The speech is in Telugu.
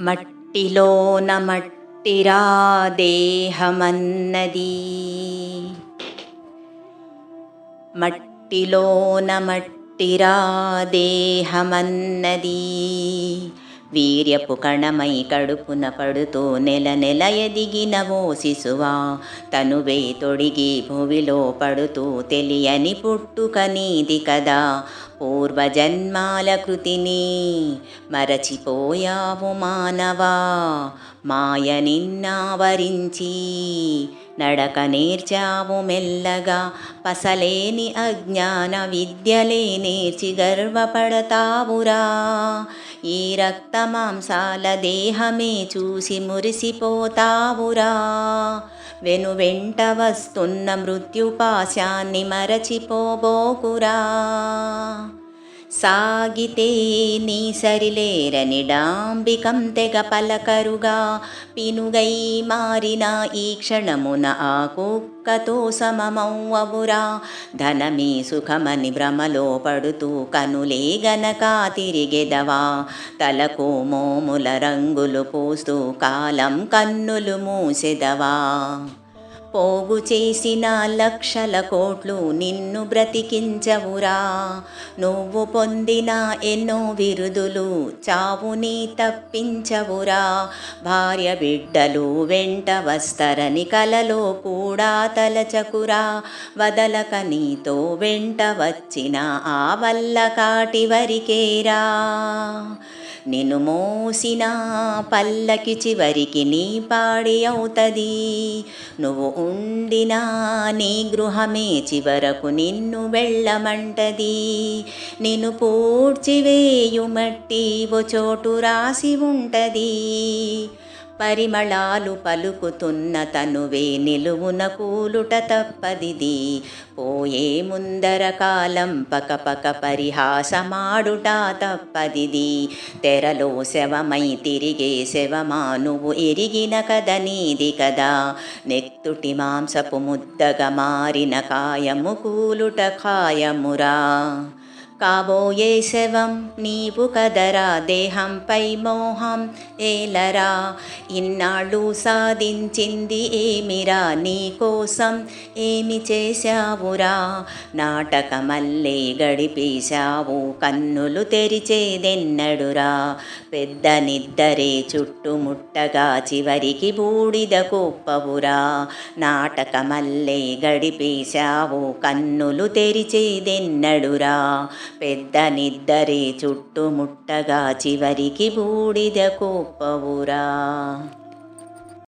మట్టిలోన మట్టిరా దేహమన్నది. మట్టిలోన మట్టిరా దేహమన్నది. వీర్యపు కణమై కడుపున పడుతూ నెల నెల ఎదిగిన ఓ శిశువా తనువే తొడిగి భువిలో పడుతూ తెలియని పుట్టుక నీది కదా. పూర్వజన్మాల కృతిని మరచిపోయావు మానవా మాయ నిన్నావరించి నడక నేర్చావు మెల్లగా పసలేని అజ్ఞాన విద్యలే నేర్చి గర్వపడతావురా ఈ రక్త మాంసాల దేహమే చూసి మురిసిపోతావురా వెను వెంట వస్తున్న మృత్యుపాశాన్ని మరచిపోబోకురా. సాగితే నీ సరిలేరని డాంబికం తెగ పలకరుగా. పినుగై మారిన ఈ క్షణమున ఆ కుక్కతో సమమవ్వవురా ధనమే సుఖమని భ్రమలో పడుతూ కనులే గనక తిరిగెదవా. తలకు మోముల రంగులు పూస్తూ కాలం కన్నులు మూసెదవా. పోగు చేసిన లక్షల కోట్లు నిన్ను బ్రతికించవురా. నువ్వు పొందిన ఎన్నో విరుదులు చావుని తప్పించవురా. భార్య బిడ్డలు వెంట వస్తరని కలలో కూడా తలచకురా. వదలక నీతో వెంట వచ్చిన ఆ వల్ల కాటి వరికేరా. నిన్ను మోసిన పల్లకి చివరికి నీ పాడి అవుతుంది. నువ్వు ఉండినా నీ గృహమే చివరకు నిన్ను వెళ్ళమంటది. నిన్ను పూడ్చివేయుమట్టి ఓ చోటు రాసి ఉంటది. పరిమళాలు పలుకుతున్న తనువే నిలువున కూలుట తప్పదిది. పోయే ముందర కాలం పకపక పరిహాసమాడుట తప్పదిది. తెరలో శవమై తిరిగే శవమా నువ్వు ఎరిగిన కథ నీది కదా. నెత్తుటి మాంసపు ముద్దగా మారిన కాయము కూలుట కాయమురా కాబోయే శవం నీవు కదరా దేహంపై మోహం ఏలరా ఇన్నాళ్ళు సాధించింది ఏమిరా నీ కోసం ఏమి చేశావురా నాటకమల్లే గడిపేశావు కన్నులు తెరిచేదెన్నడురా పెద్ద నిద్దరే చుట్టుముట్టగా చివరికి బూడిద కుప్పవురా నాటకమల్లే గడిపేశావు కన్నులు తెరిచేదెన్నడురా పెద్ద నిద్దరే చుట్టుముట్టగా చివరికి బూడిద కుప్పవురా.